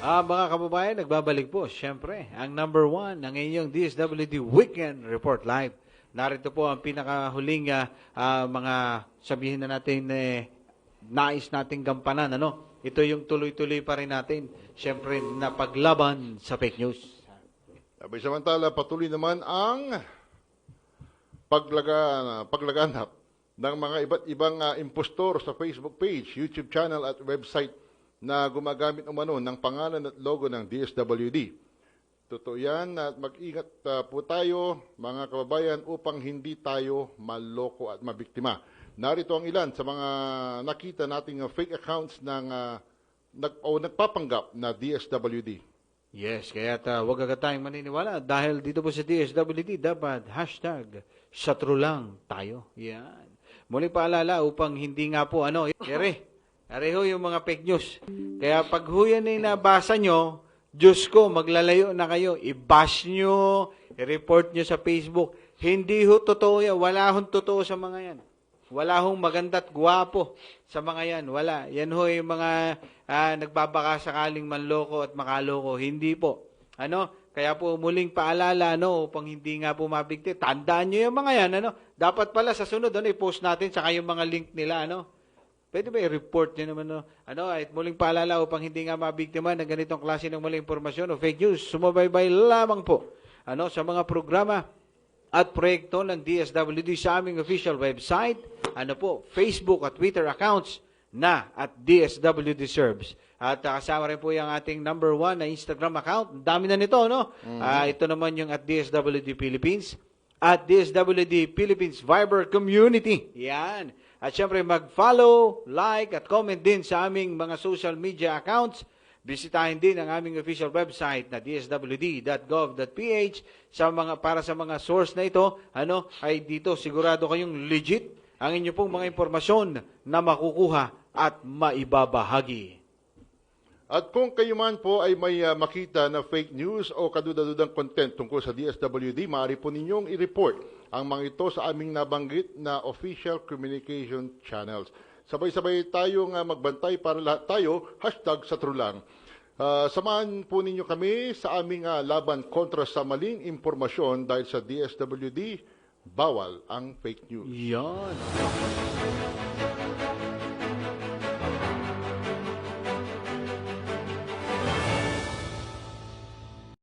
Ah, mga kababayan, nagbabalik po, syempre, ang number one ng inyong DSWD Weekend Report Live. Narito po ang pinakahuling ah, ah, mga sabihin na natin eh, nais nating gampanan. Ano? Ito yung tuloy-tuloy pa rin natin. Syempre, na paglaban sa fake news. Abay samantala, patuloy naman ang paglaga, paglaganap ng mga iba't ibang ah, impostor sa Facebook page, YouTube channel at website na gumagamit umano ng pangalan at logo ng DSWD. Totoo yan at mag-ingat ah, po tayo mga kababayan upang hindi tayo maloko at mabiktima. Narito ang ilan sa mga nakita nating ah, fake accounts ng ah, nag, o nagpapanggap na DSWD. Yes, kaya uh, huwag agad tayong maniniwala dahil dito po sa DSWD dapat hashtag sa true lang tayo. Yan. Muli paalala upang hindi nga po ano, ere, areho yung mga fake news. Kaya pag ho yan ay nabasa nyo, Diyos ko, maglalayo na kayo. I-bash nyo, i-report nyo sa Facebook. Hindi ho totoo yan. Wala hong totoo sa mga yan. Wala hong maganda at gwapo sa mga yan. Wala. Yan ho yung mga ah, nagbabaka sakaling manloko at makaloko. Hindi po. Ano? Kaya po muling paalala ano upang hindi nga po mabigti. Tandaan niyo yung mga yan ano. Dapat pala sa sunod ano i-post natin sa yung mga link nila ano. Pwede ba i-report niyo naman no? Ano, at muling paalala upang hindi nga mabiktima ng ganitong klase ng maling impormasyon o fake news. Sumabaybay lamang po ano sa mga programa at proyekto ng DSWD sa aming official website, ano po, Facebook at Twitter accounts na at DSWD Serves. At uh, kasama rin po yung ating number one na Instagram account. Ang dami na nito, no? Ah, ito naman yung at DSWD Philippines at DSWD Philippines Viber Community. Yan. At syempre mag-follow, like at comment din sa aming mga social media accounts. Bisitahin din ang aming official website na dswd.gov.ph sa mga para sa mga source na ito, ano, ay dito sigurado kayong legit ang inyo pong mga impormasyon na makukuha at maibabahagi. At kung kayo man po ay may ah, makita na fake news o kadudadudang content tungkol sa DSWD, maaari po ninyong i-report ang mga ito sa aming nabanggit na official communication channels. Sabay-sabay tayong ah, magbantay para lahat tayo, hashtag sa trulang. Ah, samahan po ninyo kami sa aming ah, laban kontra sa maling impormasyon dahil sa DSWD, bawal ang fake news. Yan.